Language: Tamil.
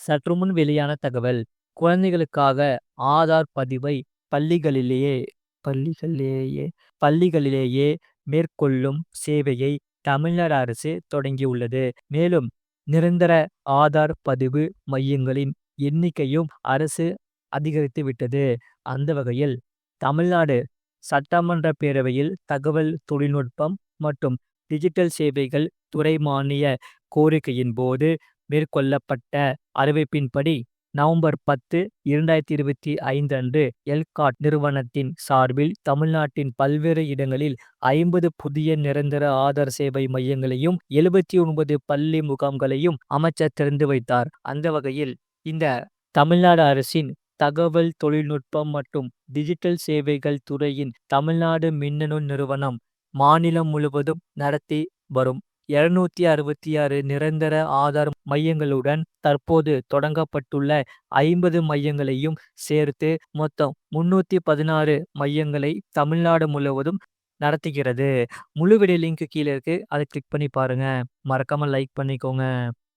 சற்றுமுன் வெளியான தகவல் குழந்தைகளுக்காக ஆதார் பதிவை பள்ளிகளிலேயே பள்ளிகளிலேயே பள்ளிகளிலேயே மேற்கொள்ளும் சேவையை தமிழ்நாடு அரசு தொடங்கியுள்ளது. மேலும் நிரந்தர ஆதார் பதிவு மையங்களின் எண்ணிக்கையும் அரசு அதிகரித்து விட்டது. அந்த வகையில் தமிழ்நாடு சட்டமன்ற பேரவையில் தகவல் தொழில்நுட்பம் மற்றும் டிஜிட்டல் சேவைகள் துறை மானிய கோரிக்கையின் போது மேற்கொள்ளப்பட்ட அறிவிப்பின்படி நவம்பர் பத்து இரண்டாயிரத்தி இருபத்தி ஐந்து அன்று எல்காட் நிறுவனத்தின் சார்பில் தமிழ்நாட்டின் பல்வேறு இடங்களில் ஐம்பது புதிய நிரந்தர ஆதார் சேவை மையங்களையும் எழுபத்தி ஒன்பது பள்ளி முகாம்களையும் அமைச்சர் திறந்து வைத்தார். அந்த வகையில் இந்த தமிழ்நாடு அரசின் தகவல் தொழில்நுட்பம் மற்றும் டிஜிட்டல் சேவைகள் துறையின் தமிழ்நாடு மின்னணு நிறுவனம் மாநிலம் முழுவதும் நடத்தி வரும் இருநூத்தி அறுபத்தி ஆறு நிரந்தர ஆதார் மையங்களுடன் தற்போது தொடங்கப்பட்டுள்ள ஐம்பது மையங்களையும் சேர்த்து மொத்தம் முன்னூத்தி பதினாறு மையங்களை தமிழ்நாடு முழுவதும் நடத்துகிறது. முழு வீடியோ லிங்க் கீழே இருக்கு. அதை கிளிக் பண்ணி பாருங்க. மறக்காம லைக் பண்ணிக்கோங்க.